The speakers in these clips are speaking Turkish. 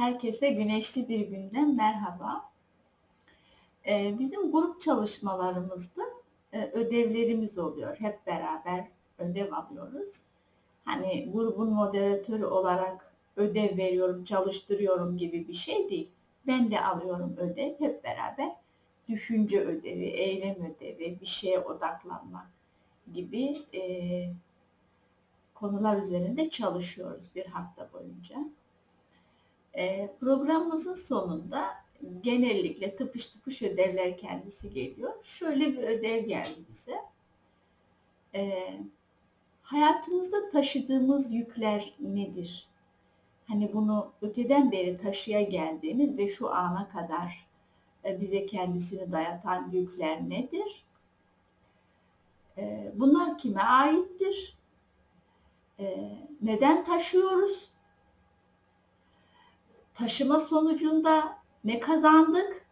Herkese güneşli bir günden merhaba. Ee, bizim grup çalışmalarımızda e, ödevlerimiz oluyor. Hep beraber ödev alıyoruz. Hani grubun moderatörü olarak ödev veriyorum, çalıştırıyorum gibi bir şey değil. Ben de alıyorum ödev hep beraber. Düşünce ödevi, eylem ödevi, bir şeye odaklanma gibi e, konular üzerinde çalışıyoruz bir hafta boyunca. E, programımızın sonunda genellikle tıpış tıpış ödevler kendisi geliyor. Şöyle bir ödev geldi bize. E, hayatımızda taşıdığımız yükler nedir? Hani bunu öteden beri taşıya geldiğimiz ve şu ana kadar e, bize kendisini dayatan yükler nedir? E, bunlar kime aittir? Neden taşıyoruz? Taşıma sonucunda ne kazandık?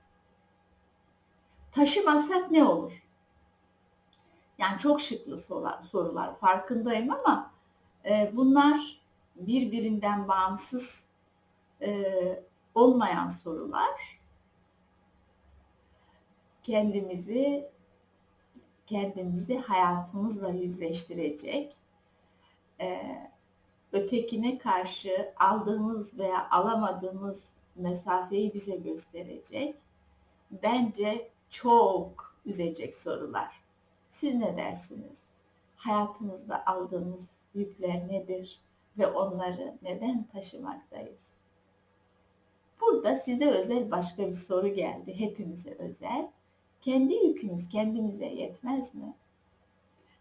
Taşımasak ne olur? Yani çok şıklı sorular farkındayım ama e, bunlar birbirinden bağımsız e, olmayan sorular. Kendimizi kendimizi hayatımızla yüzleştirecek, e, ötekine karşı aldığımız veya alamadığımız mesafeyi bize gösterecek. Bence çok üzecek sorular. Siz ne dersiniz? Hayatımızda aldığımız yükler nedir ve onları neden taşımaktayız? Burada size özel başka bir soru geldi. Hepimize özel. Kendi yükümüz kendimize yetmez mi?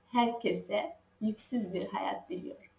Herkese yüksüz bir hayat diliyorum.